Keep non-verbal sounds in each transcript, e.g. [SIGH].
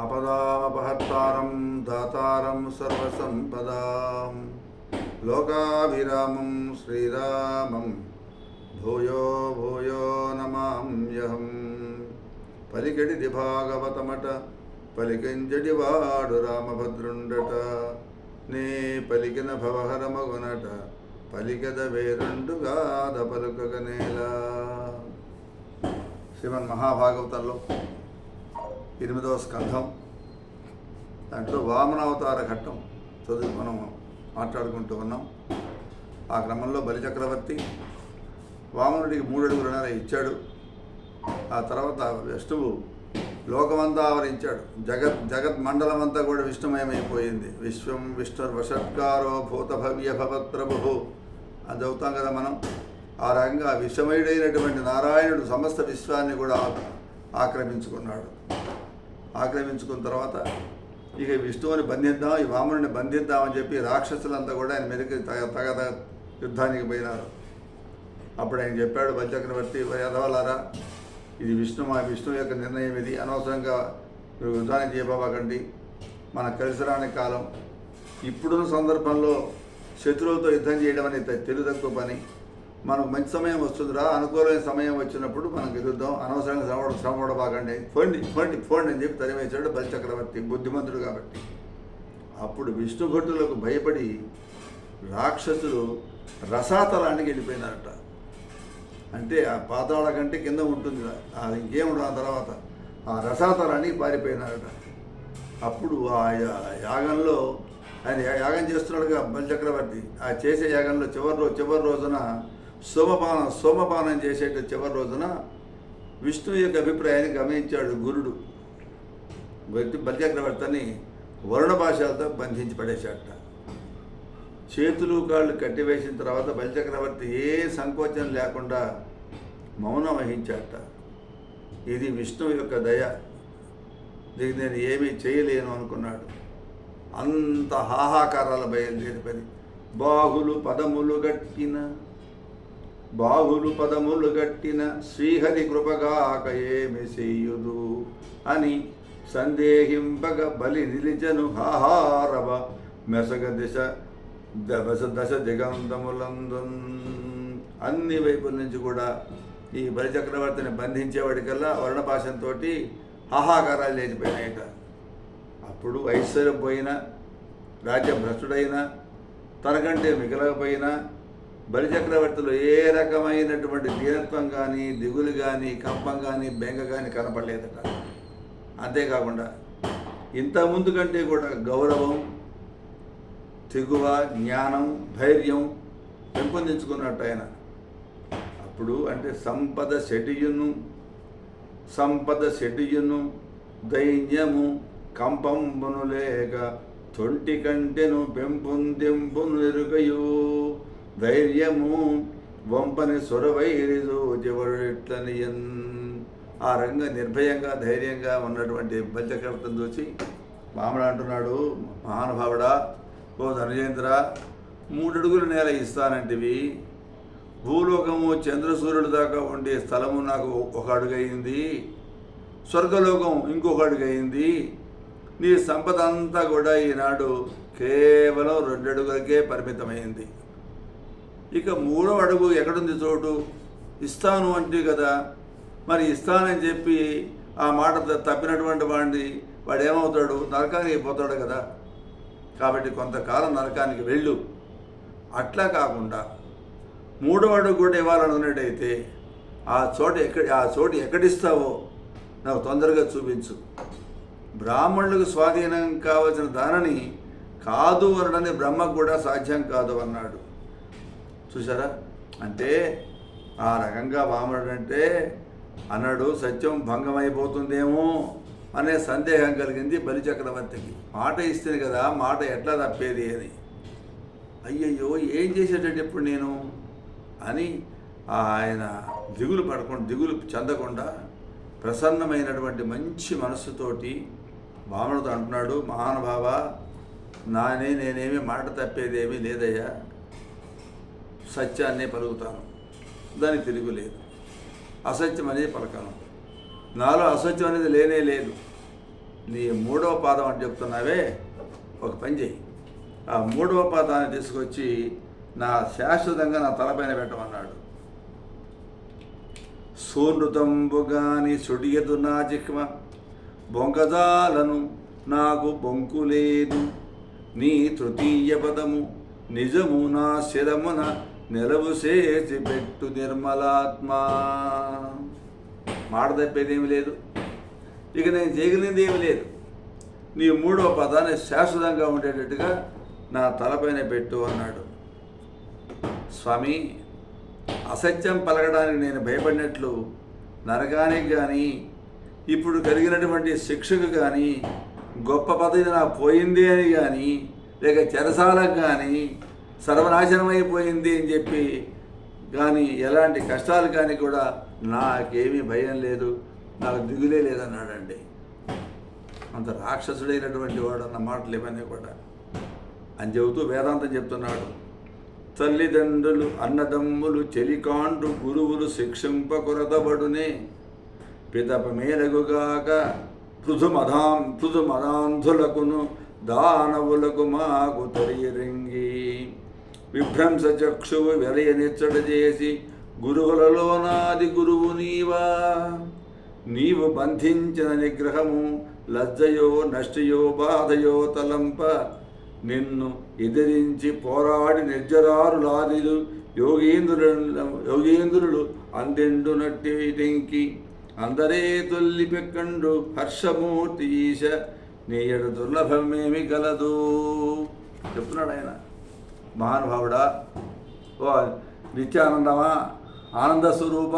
ఆపదామపహర్తారం దాతారం సర్వసంపదాం. లోకాభిరామం శ్రీరామం భూయో భూయో నమామ్యహం పలికెడిది భాగవతమట పలికించడి వాడు రామభద్రుండట. నే పలికిన భవహరమగునట పలికద వేరుండుగాద పలుకగనేలా. శ్రీమన్ మహాభాగవతంలో ఎనిమిదవ స్కంధం. దాంట్లో వామనావతార ఘట్టం చదువు మనం మాట్లాడుకుంటూ ఉన్నాం. ఆ క్రమంలో బలిచక్రవర్తి వామనుడికి మూడు అడుగులున్నర ఇచ్చాడు. ఆ తర్వాత విష్ణువు లోకమంతా ఆవరించాడు. జగత్ జగత్ మండలం అంతా కూడా విష్ణుమయమైపోయింది. విశ్వం విష్ణు వషత్కారో భూత భవ్య భవత్ అని చదువుతాం కదా మనం. ఆ రకంగా విశ్వమయుడైనటువంటి నారాయణుడు సమస్త విశ్వాన్ని కూడా ఆక్రమించుకున్నాడు. ఆక్రమించుకున్న తర్వాత ఇక విష్ణువుని బంధిద్దాం ఈ వామనుని బంధిద్దామని చెప్పి రాక్షసులంతా కూడా ఆయన మీదకి తగ తగ తగ యుద్ధానికి పోయినారు. అప్పుడు ఆయన చెప్పాడు బలచక్రవర్తి యదవలారా ఇది విష్ణు మా విష్ణువు యొక్క నిర్ణయం ఇది. అనవసరంగా మీరు యుద్ధానికి చేయబాకండి. మన కలిసి రాని కాలం. ఇప్పుడున్న సందర్భంలో శత్రువులతో యుద్ధం చేయడం అనేది తెలివి తక్కువ పని. మనకు మంచి సమయం వస్తుందిరా అనుకూలమైన సమయం వచ్చినప్పుడు మనం ఎదుర్దాం అనవసరంగా శ్రమ శ్రమపడబాకండి. ఫోండి ఫోండి ఫోండి అని చెప్పి తరిమేశాడు బలిచక్రవర్తి బుద్ధిమంతుడు కాబట్టి. అప్పుడు విష్ణుభటులకు భయపడి రాక్షసులు రసాతలానికి వెళ్ళిపోయినారట. అంటే ఆ పాతాళ కంటే కింద ఉంటుంది అది ఇంకేముండదు ఆ తర్వాత. ఆ రసాతలానికి పారిపోయినారట. అప్పుడు ఆ యాగంలో ఆయన యాగం చేస్తున్నాడుగా బలిచక్రవర్తి ఆ చేసే యాగంలో చివరి రోజు చివరి రోజున సోమపానం సోమపానం చేసేట చివరి రోజున విష్ణువు యొక్క అభిప్రాయాన్ని గమనించాడు గురుడు. బలిచక్రవర్తిని వరుణ భాషలతో బంధించి పడేశాట చేతులు కాళ్ళు కట్టివేసిన తర్వాత బలిచక్రవర్తి ఏ సంకోచం లేకుండా మౌనం వహించాట ఇది విష్ణువు యొక్క దయ. దీనికి నేను ఏమీ చేయలేను అనుకున్నాడు. అంత హాహాకారాల బయలుదేరిపది బాహులు పదములు గట్టిన బాహులు పదములు గట్టిన శ్రీహరి కృపగాక ఏమి చెయ్యుదు అని సందేహింపగ బలి నిలిచను. హాహారవ మెసగ దిశ దశ దశ దిగంతములందున్. అన్ని వైపుల నుంచి కూడా ఈ బలిచక్రవర్తిని బంధించేవాడికల్లా వర్ణపాశంతో హాహాకారాలు లేచిపోయినాయట. అప్పుడు ఐశ్వర్యం పోయినా రాజ్యభ్రష్టుడైనా తనకంటే మిగలకపోయినా బలిచక్రవర్తులు ఏ రకమైనటువంటి దీనత్వం కానీ దిగులు కానీ కంపం కానీ బెంగ కానీ కనపడలేదట. అంతేకాకుండా ఇంతకుముందు కంటే కూడా గౌరవం తెగువ జ్ఞానం ధైర్యం పెంపొందించుకున్నట్టు ఆయన. అప్పుడు అంటే సంపద శటియును సంపద శటియును దైన్యము కంపంబును లేక తొంటి కంటెను పెంపొందింపును ఎరుగయు ధైర్యము వంపని సొరవైరిజు చివరిట్లనియన్ ఆ రంగ నిర్భయంగా ధైర్యంగా ఉన్నటువంటి బల్చక్రవర్తిని చూసి మామడు అంటున్నాడు మహానుభావుడా ఓ ధనజేంద్ర మూడడుగుల నేల ఇస్తానంటివి. భూలోకము చంద్రసూర్యుడు దాకా ఉండే స్థలము నాకు ఒక అడుగయింది. స్వర్గలోకం ఇంకొక అడుగయింది. నీ సంపద అంతా కూడా ఈనాడు కేవలం రెండడుగులకే పరిమితమైంది. ఇక మూడో అడుగు ఎక్కడుంది చోటు? ఇస్తాను అంటే కదా. మరి ఇస్తానని చెప్పి ఆ మాట తప్పినటువంటి వాడిని వాడు ఏమవుతాడు నరకానికి పోతాడు కదా. కాబట్టి కొంతకాలం నరకానికి వెళ్ళు. అట్లా కాకుండా మూడో అడుగు కూడా ఇవ్వాలనుకున్నట్టయితే ఆ చోట ఎక్కడ ఆ చోటు ఎక్కడిస్తావో నాకు తొందరగా చూపించు. బ్రాహ్మణులకు స్వాధీనం కావలసిన దానని కాదు అనడానికి బ్రహ్మకు కూడా సాధ్యం కాదు అన్నాడు. చూసారా అంటే ఆ రకంగా వామనుడు అంటే అన్నాడు సత్యం భంగమైపోతుందేమో అనే సందేహం కలిగింది బలిచక్రవర్తికి మాట ఇస్తుంది కదా మాట ఎట్లా తప్పేది అని. అయ్యయ్యో ఏం చేసేటట్టు ఇప్పుడు నేను? అని ఆయన దిగులు పడకుండా దిగులు చెందకుండా ప్రసన్నమైనటువంటి మంచి మనస్సుతోటి వామనుడు అంటున్నాడు మహానుభావ నానే నేనేమి మాట తప్పేదేమీ లేదయ్యా. సత్యాన్నే పలుకుతాను. దానికి తిరుగులేదు అసత్యం అనేది పలకను. నాలో అసత్యం అనేది లేనే లేదు. నీ మూడవ పాదం అని చెప్తున్నావే ఒక పని చెయ్యి. ఆ మూడవ పాదాన్ని తీసుకొచ్చి నా శాశ్వతంగా నా తలపైన పెట్టమన్నాడు. సూనృతంబుగాని సుడియదు నా జిహ్మ బొంగజాలను నాకు బొంకు లేదు. నీ తృతీయ పదము నిజము నా శిరమున నిలవు చేసి పెట్టు నిర్మలాత్మ. మాట తప్పేదేమి లేదు. ఇక నేను చేయగలిగింది ఏమి లేదు. నీ మూడవ పదాన్ని శాశ్వతంగా ఉండేటట్టుగా నా తలపైన పెట్టు అన్నాడు. స్వామి అసత్యం పలకడానికి నేను భయపడినట్లు నరకానికి కానీ ఇప్పుడు కలిగినటువంటి శిక్షకు కానీ గొప్ప పదవి నా పోయింది అని కానీ లేక చెరసాలకు కానీ సర్వనాశనం అయిపోయింది అని చెప్పి కానీ ఎలాంటి కష్టాలు కానీ కూడా నాకేమీ భయం లేదు నాకు దిగులే లేదన్నాడండి. అంత రాక్షసుడైనటువంటి వాడు అన్న మాటలు ఇవన్నీ కూడా అని చెబుతూ వేదాంతం చెప్తున్నాడు. తల్లిదండ్రులు అన్నదమ్ములు చెలికాండ్రు గురువులు శిక్షింపకొరదబడునే పితప మేలగుగాక పృథుమధాం పృథుమధాంధులకును దానవులకు మాకు తొరియరింగి విభ్రంశ చక్షువు వెలయనిచ్చట చేసి గురువులలో నాది గురువు నీవా. నీవు బంధించిన నిగ్రహము లజ్జయో నష్టయో బాధయో తలంప. నిన్ను ఎదిరించి పోరాడి నిర్జరారులాదిలు యోగేంద్రులు యోగేంద్రులు అందెండునట్టి టెంకి అందరే తొల్లి పెక్కండు హర్షమూర్తి ఈశ నేయడు దుర్లభమేమి గలదు. చెప్తున్నాడు ఆయన. మహానుభావుడా ఓ నిత్యానందమా ఆనంద స్వరూప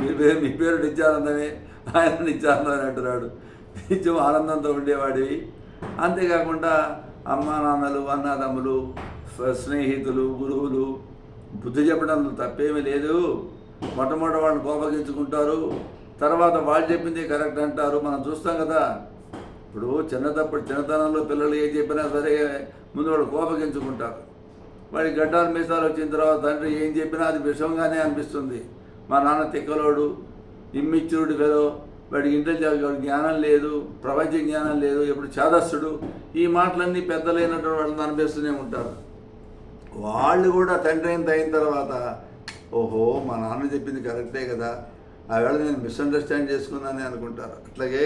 మీ పేరు మీ పేరు నిత్యానందమే ఆయన నిత్యానందం అని అంటున్నాడు. నిత్యం ఆనందంతో ఉండేవాడివి. అంతేకాకుండా అమ్మా నాన్నలు అన్నదమ్ములు స్నేహితులు గురువులు బుద్ధి చెప్పడం తప్పేమీ లేదు. మొట్టమొదటి వాళ్ళని కోపగించుకుంటారు. తర్వాత వాళ్ళు చెప్పింది కరెక్ట్ అంటారు. మనం చూస్తాం కదా ఇప్పుడు చిన్నతప్పుడు చిన్నతనంలో పిల్లలు ఏం చెప్పినా సరే ముందు వాళ్ళు కోపగించుకుంటారు. వాడి గడ్డాలు మీసాలు వచ్చిన తర్వాత తండ్రి ఏం చెప్పినా అది విషమంగానే అనిపిస్తుంది. మా నాన్న తిక్కలోడు ఇమ్మిచ్చుడు ఫెలో వాడికి ఇంటెలిజెన్స్ జ్ఞానం లేదు ప్రపంచ జ్ఞానం లేదు ఎప్పుడు చాదస్సుడు ఈ మాటలన్నీ పెద్దలైనటువంటి వాళ్ళని అనిపిస్తూనే ఉంటారు. వాళ్ళు కూడా తండ్రి అయిన అయిన తర్వాత ఓహో మా నాన్న చెప్పింది కరెక్టే కదా ఆవేళ నేను మిస్అండర్స్టాండ్ చేసుకున్నానే అనుకుంటారు. అట్లాగే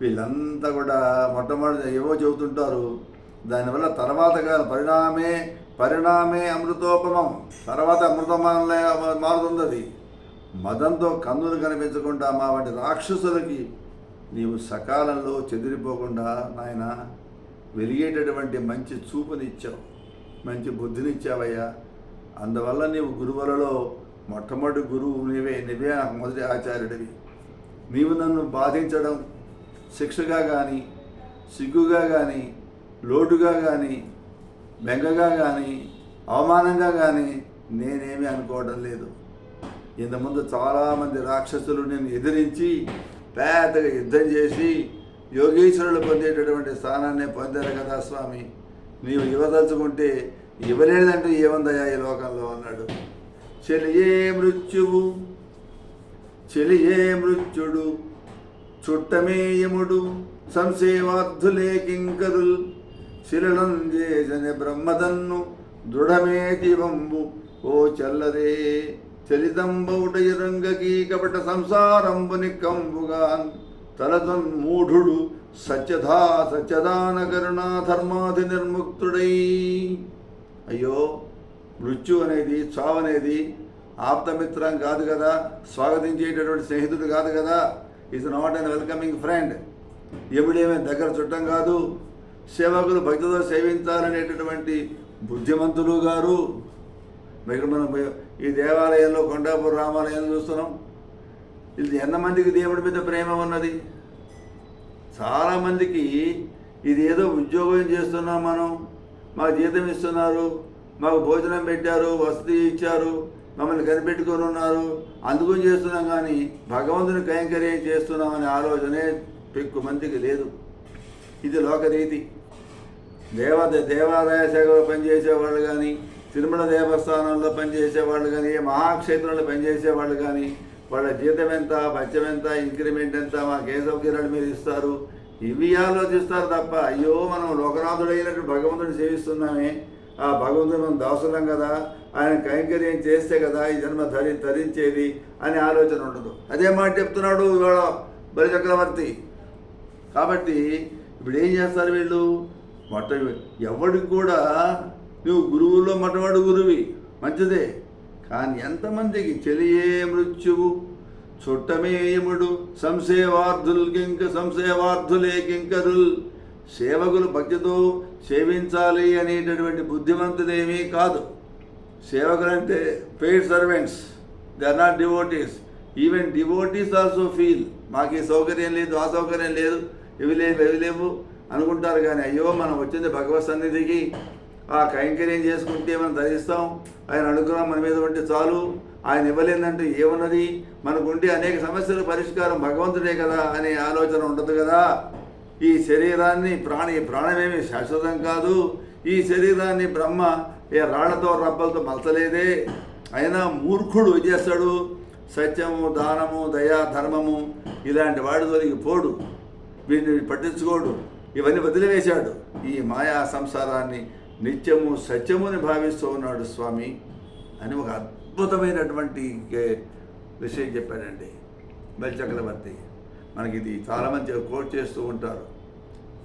వీళ్ళంతా కూడా మొట్టమొదటి ఏవో చెబుతుంటారు. దానివల్ల తర్వాత కాదు పరిణామే పరిణామే అమృతోపమం. తర్వాత అమృతమానలే మారుతుంది అది మదంతో కన్నులు కనిపించకుండా మా వంటి రాక్షసులకి నీవు సకాలంలో చెదిరిపోకుండా నాయన వెలిగేటటువంటి మంచి చూపునిచ్చావు మంచి బుద్ధినిచ్చావయ్యా. అందువల్ల నీవు గురువులలో మొట్టమొదటి గురువు నీవే నీవే నాకు మొదటి ఆచార్యుడివి. నీవు నన్ను బాధించడం శిక్షగా కానీ సిగ్గుగా కానీ లోటుగా కానీ బెంగగా కానీ అవమానంగా కానీ నేనేమి అనుకోవడం లేదు. ఇంతకుముందు చాలామంది రాక్షసులు నేను ఎదిరించి పెద్దగా యుద్ధం చేసి యోగేశ్వరుడు పొందేటటువంటి స్థానాన్ని పొందారు కదా స్వామి. నీవు ఇవ్వదలుచుకుంటే ఇవ్వలేదంటూ ఏముందయ్యా ఈ లోకంలో అన్నాడు. చెలియే మృత్యువు చెలియే మృత్యుడు. చుట్టమే యముడు సంశయవార్థులే కింకరుల్. శిలలం చేసని బ్రహ్మదన్ను దృఢమే జీవంబు ఓ చల్లదే. చలితంబౌటయ రంగకీ కపట సంసారంబుని నిక్కంబుగా తలతన్ మూఢుడు సత్యధా సత్యదాన కరుణా ధర్మాధి నిర్ముక్తుడై. అయ్యో మృత్యు అనేది చావనేది ఆప్తమిత్రం కాదు కదా స్వాగతించేటటువంటి స్నేహితుడు కాదు కదా. Is not and welcoming friend ఎముడేమే దగ్గర చుట్టం కాదు. సేవకులు భక్తితో సేవించాలనేటటువంటి బుద్ధిమంతులు గారు. ఇక్కడ మనం ఈ దేవాలయంలో కొండాపూర్ రామాలయం చూస్తున్నాం. ఇది ఎంతమందికి దేవుడి మీద ప్రేమ ఉన్నది? చాలామందికి ఇది ఏదో ఉద్యోగం చేస్తున్నాం మనం. మాకు జీతం ఇస్తున్నారు. మాకు భోజనం పెట్టారు వసతి ఇచ్చారు. మమ్మల్ని కనిపెట్టుకొని ఉన్నారు. అందుకని చేస్తున్నాం కానీ భగవంతుని కైంకర్యం చేస్తున్నామనే ఆలోచనే పెక్కు మందికి లేదు. ఇది లోకరీతి. దేవ దేవాలయ శాఖలో పనిచేసే వాళ్ళు కానీ తిరుమల దేవస్థానంలో పనిచేసే వాళ్ళు కానీ ఏ మహాక్షేత్రంలో పనిచేసే వాళ్ళు కానీ వాళ్ళ జీతం ఎంత భత్యం ఎంత ఇంక్రిమెంట్ ఎంత మాకు ఏ సౌకర్యాలు మీరు ఇస్తారు? ఇవి ఆలోచిస్తారు తప్ప అయ్యో మనం లోకనాథుడైనట్టు భగవంతుడిని సేవిస్తున్నామే. ఆ భగవంతుడు మనం దాసులం కదా ఆయన కైంకర్యం చేస్తే కదా ఈ జన్మ ధరి ధరించేది అనే ఆలోచన ఉండదు అదే మాట చెప్తున్నాడు ఇవాళ బలి చక్రవర్తి కాబట్టి ఇప్పుడు ఏం చేస్తారు వీళ్ళు? మొట్ట ఎవడికి కూడా నువ్వు గురువులో మొట్టమొదటి గురువి మంచిదే. కానీ ఎంతమందికి చెలియే మృత్యువు చుట్టమే యముడు సంశయవార్థుల్ కింక సంశయవార్థులే కింకరుల్ సేవకులు భక్తితో సేవించాలి అనేటటువంటి బుద్ధిమంతుదేమీ కాదు. సేవకులు అంటే paid servants they are not devotees even devotees also feel మాకు ఈ సౌకర్యం లేదు ఆ సౌకర్యం లేదు ఇవి లేవు ఇవి లేవు అనుకుంటారు. కానీ అయ్యో మనం వచ్చింది భగవత్ సన్నిధికి ఆ కైంకర్యం చేసుకుంటే మనం ధరిస్తాం. ఆయన అనుగ్రహం మన మీద ఉంటే చాలు. ఆయన ఇవ్వలేదంటే ఏమున్నది? మనకుంటే అనేక సమస్యల పరిష్కారం భగవంతుడే కదా అనే ఆలోచన ఉండదు కదా. ఈ శరీరాన్ని ప్రాణి ప్రాణమేమి శాశ్వతం కాదు. ఈ శరీరాన్ని బ్రహ్మ ఏ రాళ్ళతో రబ్బలతో మలచలేదే. అయినా మూర్ఖుడు చేస్తాడు? సత్యము దానము దయా ధర్మము ఇలాంటి వాడి దొరికి పోడు. వీడిని పట్టించుకోడు. ఇవన్నీ వదిలివేశాడు. ఈ మాయా సంసారాన్ని నిత్యము సత్యముని భావిస్తూ ఉన్నాడు స్వామి అని ఒక అద్భుతమైనటువంటి విషయం చెప్పాడండి. బలి చక్రవర్తి మనకి ఇది చాలామంది కోట్ చేస్తూ ఉంటారు.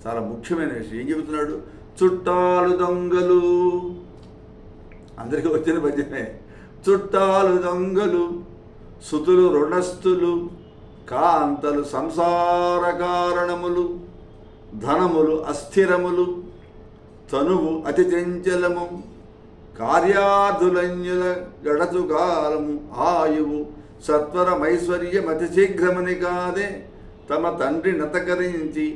చాలా ముఖ్యమైన విషయం. ఏం చెబుతున్నాడు? చుట్టాలు దొంగలు. అందరికీ వచ్చిన పద్యమే చుట్టాలు దొంగలు సుతులు రుణస్థులు కాంతలు సంసార కారణములు ధనములు అస్థిరములు తనువు అతి చంచలము కార్యాధులన్యుల గడచు కాలము ఆయువు సత్వరమైశ్వర్యం అతి శీఘ్రమని కాదే. తమ తండ్రి నతకరించి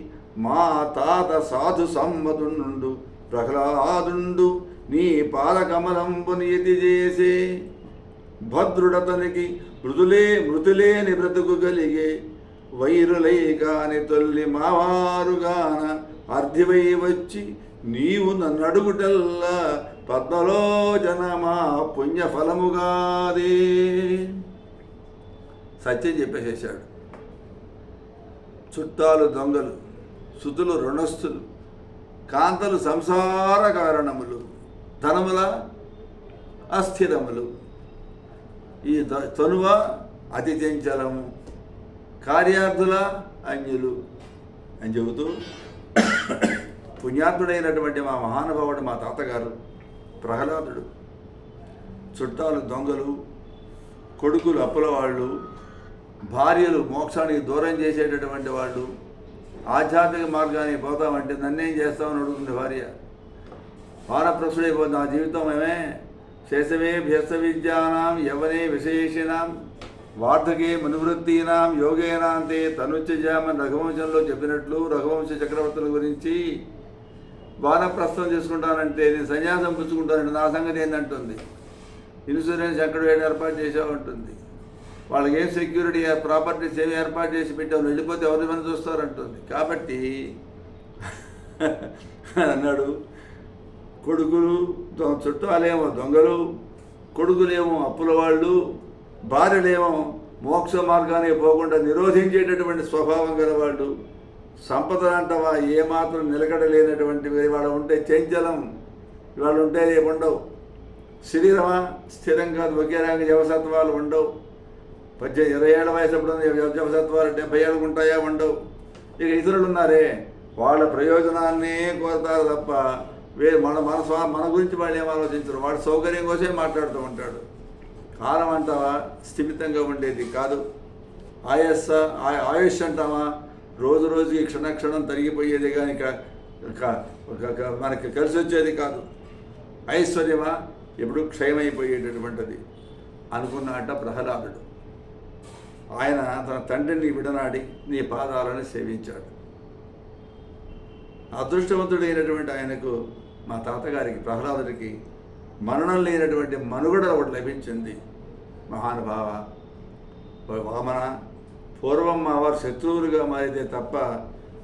మా తాత సాధు సమ్మదుండు ప్రహ్లాదుండు నీ పాదకమలంబుని ఎతి చేసే భద్రుడతనికి మృదులే మృతులేని బ్రతుకు కలిగే వైరులై కాని తొల్లి మావారుగాన అర్థివై వచ్చి నీవు నన్నడుగుటల్లా పద్మలోచన మా పుణ్య ఫలముగాదే సత్యం చెప్పేసేశాడు. చుట్టాలు దొంగలు సుతులు రుణస్థులు కాంతలు సంసార కారణములు ధనముల అస్థిరములు. ఈ తనువ అతి చంచలము కార్యార్థుల అన్యులు అని చెబుతూ పుణ్యాత్ముడైనటువంటి మా మహానుభావుడు మా తాతగారు ప్రహ్లాదుడు చుట్టాలు దొంగలు కొడుకులు అప్పులవాళ్ళు భార్యలు మోక్షానికి దూరం చేసేటటువంటి వాళ్ళు ఆధ్యాత్మిక మార్గానికి పోతామంటే నన్నేం చేస్తామని అడుగుతుంది భార్య? వానప్రసుడైపోతుంది ఆ జీవితం ఏమే? శేషమే భ్యస్త విద్యానాం యవనే విశేషినాం వార్ధకే మనువృత్తీనాం యోగేనాంతే తనుత్యజామని రఘువంశంలో చెప్పినట్లు రఘువంశ చక్రవర్తుల గురించి వానప్రస్థం చేసుకుంటానంటే నేను సన్యాసం పుచ్చుకుంటానంటే నా సంగతి ఏంటంటుంది ఇన్సూరెన్స్ ఎక్కడ ఏడు ఏర్పాటు చేసావు అంటుంది. వాళ్ళకి ఏం సెక్యూరిటీ ప్రాపర్టీస్ ఏమి ఏర్పాటు చేసి పెట్టి వెళ్ళిపోతే ఎవరి మనం చూస్తారంటుంది కాబట్టి [LAUGHS] అన్నాడు. కొడుకులు చుట్టూ చుట్టాలేమో దొంగలు కొడుకులేమో అప్పుల వాళ్ళు భార్యలేమో మోక్ష మార్గానికి పోకుండా నిరోధించేటటువంటి స్వభావం గలవాళ్ళు సంపద అంటవా ఏమాత్రం నిలకడ లేనటువంటి ఇవాళ ఉంటే చంచలం ఇవాళ ఉంటే రేపు ఉండవు శరీరమా? స్థిరం కాదు. ఒకే రంగ జవసత్వాలు ఉండవు. పద్దెనిమిది ఇరవై ఏళ్ళ వయసు ఎప్పుడు ఉంది, డెబ్బై ఏళ్ళకు ఉంటాయా? ఉండవు. ఇక ఇతరులు ఉన్నారే? వాళ్ళ ప్రయోజనాన్ని కోరుతారు తప్ప వే మన మన స్వా మన గురించి వాళ్ళు ఏం ఆలోచించరు. వాడు సౌకర్యం కోసమే మాట్లాడుతూ ఉంటాడు. కాలం అంటావా? స్థిమితంగా ఉండేది కాదు. ఆయస్స ఆ- ఆయుష్ అంటావా? రోజు రోజుకి క్షణ క్షణం తరిగిపోయేది కానీ క- మనకి కలిసి వచ్చేది కాదు. ఐశ్వర్యమా? ఎప్పుడు క్షయమైపోయేటటువంటిది. అనుకున్నట్ట ప్రహ్లాదుడు. ఆయన తన తండ్రిని విడనాడి నీ పాదాలను సేవించాడు. అదృష్టవంతుడైనటువంటి ఆయనకు మా తాతగారికి ప్రహ్లాదుడికి మరణం లేనటువంటి మనుగడ ఒకటి లభించింది. మహానుభావ వామన పూర్వం మా వారు శత్రువులుగా మారితే తప్ప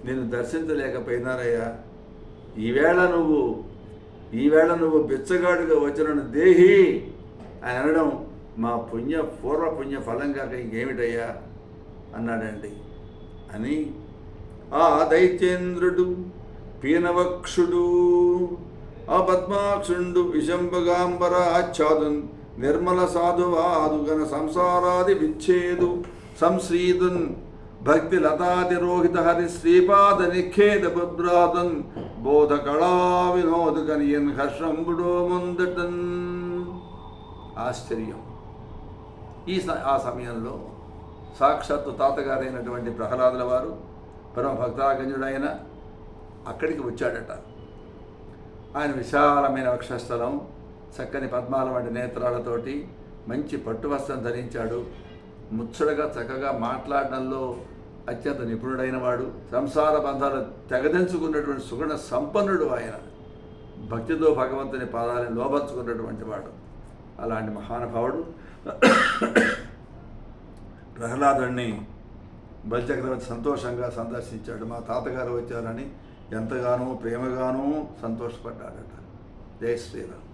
నిన్ను దర్శించలేకపోయినారయ్యా. ఈవేళ నువ్వు ఈవేళ నువ్వు బిచ్చగాడుగా వచ్చిన దేహి అని అనడం మా పుణ్య పూర్వ పుణ్య ఫలం కాక ఇంకేమిటయ్యా? అన్నాడండి. అని ఆ దైత్యేంద్రుడు పీనవక్షుడు ఆ పద్మాక్షుండు విశంబగాంబర ఆచ్ఛాదున్ నిర్మల సాధువాదుగన సంసారాది విచ్ఛేదు సంశ్రీదున్ భక్తి లతాది రోహిత హరి శ్రీపాద నిఖేద బుద్రాదన్ బోధ కళా వినోద కనియన్ హర్షంబుడో ముందటన్. ఆశ్చర్యం. ఈ స- ఆ సమయంలో సాక్షాత్తు తాతగారైనటువంటి ప్రహ్లాదుల వారు పరమ భక్తాగంజుడైన అక్కడికి వచ్చాడట. ఆయన విశాలమైన వక్షస్థలం చక్కని పద్మాల వంటి నేత్రాలతోటి మంచి పట్టు వస్త్రం ధరించాడు. ముచ్చటగా చక్కగా మాట్లాడడంలో అత్యంత నిపుణుడైన వాడు. సంసార బంధాలు తెగదించుకున్నటువంటి సుగుణ సంపన్నుడు ఆయన. భక్తితో భగవంతుని పాదాలను లోబర్చుకున్నటువంటి వాడు. అలాంటి మహానుభావుడు. ప్రహ్లాదుడిని బలిచక్రవర్తి సంతోషంగా సందర్శించాడు. మా తాతగారు వచ్చారని ఎంతగానో ప్రేమగానో సంతోషపడ్డాడట. జై శ్రీరామ్.